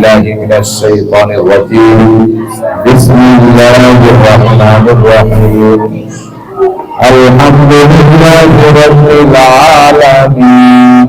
بالله من الشيطان الرجيم بسم الله الرحمن الرحيم الحمد لله رب العالمين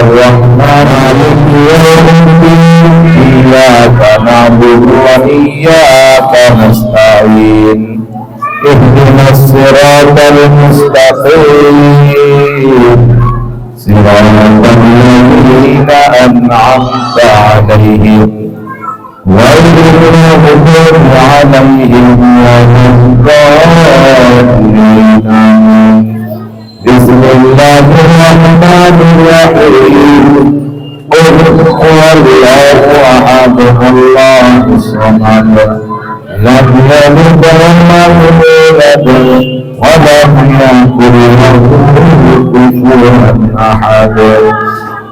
الرحمن مالك يوم الدين إياك نعبد وإياك نستعين اهدنا الصراط المستقيم صراط الذين أنعمت عليهم المغضوب عليهم ولا الضالين بسم الله الرحمن الرحيم. قل هو الله أحد الله الصمد لم يلد ولم يولد ولم يكن له كفوا أحد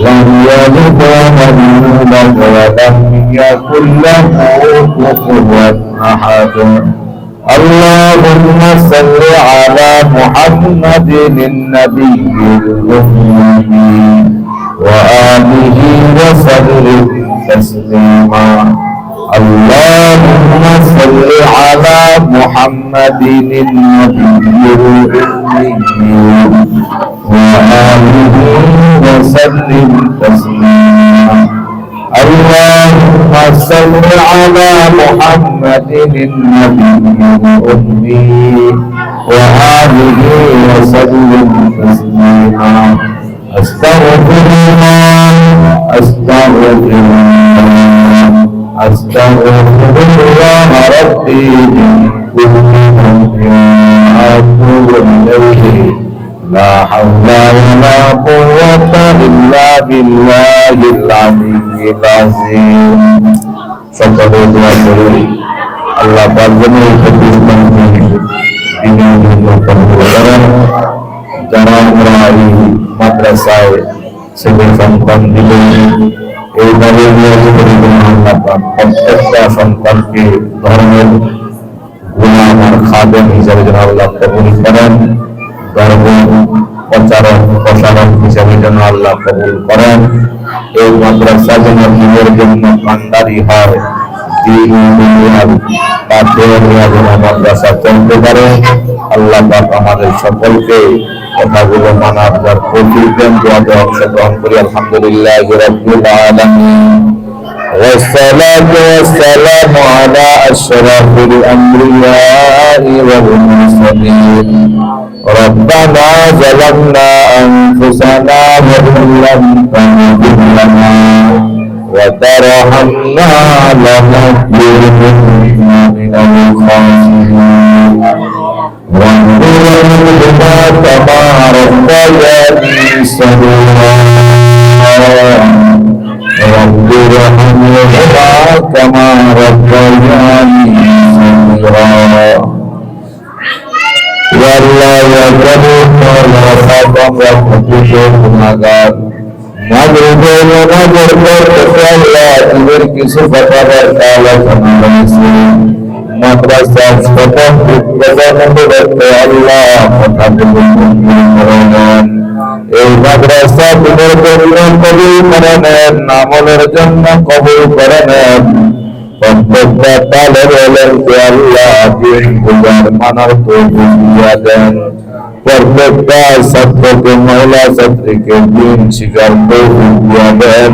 لم يلد ولم يولد ولم يكن له كفوا أحد. اللهم صل على محمد النبي الأمي وآله وسلم تسليما. اللهم صل على محمد النبي وآله وسلم تسليما اللهم صل على محمد النبي الأمي وآله وسلم تسليما أستغفر الله أستغفر الله أستغفر الله ربي من كل لا حول ولا قوة إلا بالله العلي العظيم فقد Allah berjanji kepada kami dengan memperoleh cara merawi madrasah sebesar pandilan ilmu yang diberi kemahiran pada sampan ke dalam ulama khadim hijrah jalalah kepada প্রচারক, প্রসারক হিসাবে যেন আল্লাহ কবুল করেন। এই মাদ্রাসা যেন দিনের জন্য কান্ডারি হয় মাদ্রাসা চলতে পারে। আল্লাহ আমাদের সকলকে কথাগুলো মানার যার তৌফিক অংশগ্রহণ করি। আলহামদুলিল্লাহ والصلاة والسلام على أشرف الأنبياء والمرسلين ربنا ظلمنا أنفسنا وإن لم تغفر لنا وترحمنا لنكونن من الخاسرين وانظرنا كما ربياني صغيرا পর থেকে আল্লাহ এদের কিছু ব্যাপারের আলোচনা হয়েছে মাদ্রাসার প্রথম প্রজন্ম করতে আল্লাহ কথাগুলো করে নেন এই মাদ্রাসা তোমার জন্য কবুল করে নেন আমলের জন্য কবুল করে নেন প্রত্যেকটা তালের এলেনকে আল্লাহ দিন বুঝার মানার তৌফিক দিয়া দেন প্রত্যেকটা ছাত্রকে মহিলা ছাত্রীকে দিন শিকার তৌফিক দিয়া দেন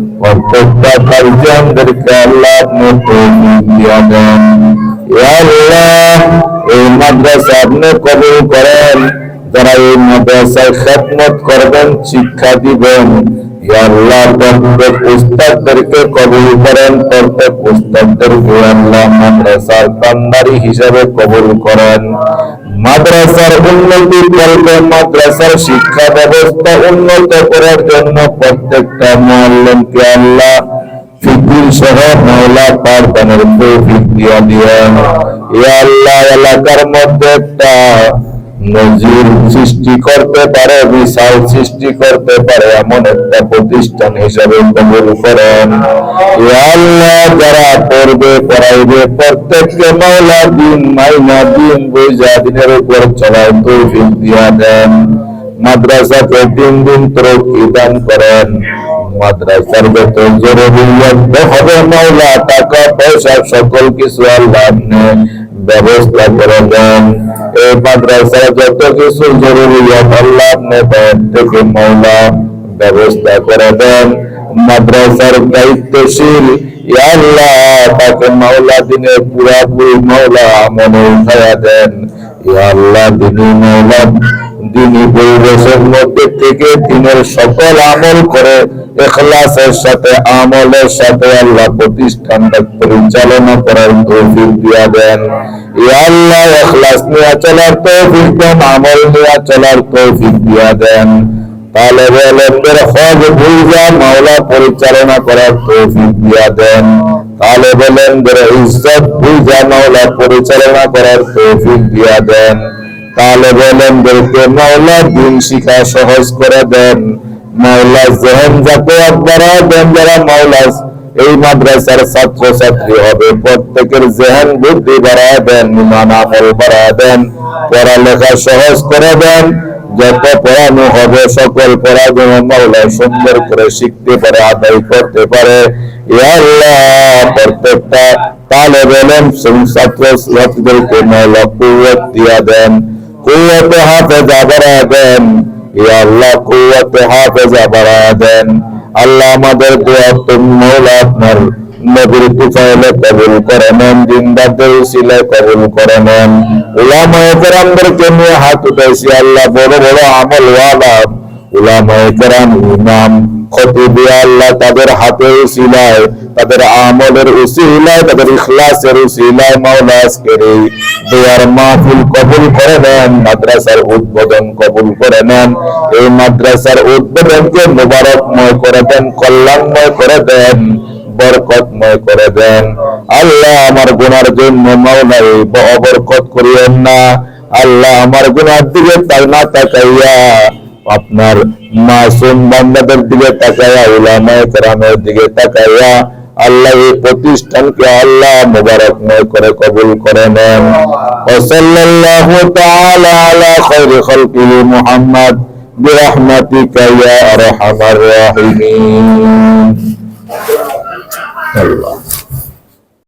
কবুল করেন। যারা এই মাদ্রাসায় খেদমত করবেন শিক্ষা দিবেন কবুল করেন প্রত্যেক উস্তাদদেরকে আল্লাহ মাদ্রাসার কান্দারি হিসাবে কবুল করেন। মাদ্রাসার উন্নতি করবে মাদ্রাসার শিক্ষা ব্যবস্থা উন্নত করার জন্য প্রত্যেকটা মহল্লমকে আল্লাহ ফিকির সহ মহিলা পাঠদানের তৌফিক দিয়া দিয়েন। ইয়া আল্লাহ এলাকার মধ্যে একটা নজির সৃষ্টি করতে পারে, বিশাল সৃষ্টি করতে পারে, এমন একটা প্রতিষ্ঠান হিসাবে কবুল করেন। আল্লাহ যারা পড়বে, পড়াইবে, প্রত্যেককে মাওলা দিন, মাইনা দিন বুঝা দিনের উপর চলার তৌফিক দিয়া দেন। মাদ্রাসাকে দিন দিন তরক্কি দান করেন। মাদ্রাসার যত জরুরিয়াত হবে মাওলা, টাকা, পয়সা, সকল কিছু আল্লাহ ব্যবস্থা করে দেন। এই মাদ্রাসার যত কিছু জরুরিয়াত আল্লাহ আপনি থেকে মাওলা ব্যবস্থা করে দেন। মাদ্রাসার দায়িত্বশীল আল্লাহ তাকে মাওলা দিনে পুরাপুরি মাওলা আমলে উঠায়া দেন। আল্লাহ, দিনী মাওলা দিনী পরিবেশের মধ্যে থেকে দিনের সকল আমল করে এখলাসের সাথে, আমলের সাথে আল্লাহ প্রতিষ্ঠানটা পরিচালনা করার তৌফিক দিয়া দেন। আল্লাহ এখলাস নিয়ে চলার তৌফিক দেন, আমল নিয়ে চলার তৌফিক দিয়া দেন। তাহলে বলেনদের হজ ভুলজা মাওলা পরিচালনা করার তৌফিক দিয়া দেন। তাহলে বলেনদের ইজ্জত ভুলজা মাওলা পরিচালনা করার তৌফিক দিয়া দেন। তাহলে বলেনদেরকে মাওলা দিন শিখা সহজ করে দেন। মাওলা জেহেন যাকে আপনারা যারা মাওলা এই মাদ্রাসার ছাত্র ছাত্রী হবে। প্রত্যেকের জেহেন বুদ্ধি বাড়ায় দেন, ইমান, আমল বাড়ায় দেন, পড়ালেখা সহজ করে দেন। যত পড়ানো হবে, সকল পড়াগুলো মাওলা সুন্দর করে শিখতে পারে, আদায় করতে পারে। প্রত্যেকটা তালে বলেন ছাত্র ছাত্রীদেরকে মাওলা কুয়াত দিয়া দেন কুয়াতে হাফেজা বাড়া দেন। আল্লাহ কুয়াতে হাফেজা বাড়া দেন। আল্লাহ আমাদের দোয়া তুমুল আপনার নবীর তুফাইলে কবুল করে নেন জিন্দাদের উসিলে কবুল করে নেন। উলামায়ে কেরামদেরকে নিয়ে হাত উঠেছি আল্লাহ, বড় বড় আমল ওয়ালা উলামায়ে কেরাম ইমাম। খতিবে আল্লাহ তাদের হাতে উসিলায়, তাদের আমলের তাদের ইখলাসের মাহফিল কবুল করে নেন, মাদ্রাসার উদ্বোধন কবুল করে নেন, এই মাদ্রাসার উদ্বোধনকে মুবারকময় করে দেন, কল্যাণময় করে দেন, বরকতময় করে দেন। আল্লাহ আমার গুনার জন্য মাওলা এই অবরকত করিয়েন না, আল্লাহ আমার গুনার দিকে তাই না তাকাইয়া আপনার মাসুম বান্দাদের দিকে তাকাইয়া উলামায়ে কেরামের দিকে তাকাইয়া আল্লাহ এই প্রতিষ্ঠানকে আল্লাহ মুবারকময় করে কবুল করে নেন। ওয়াসাল্লাল্লাহু তাআলা আলা খায়রি খালকিহি মুহাম্মদ, বিরহমাতিকা ইয়া আরহামার আল্লাহ।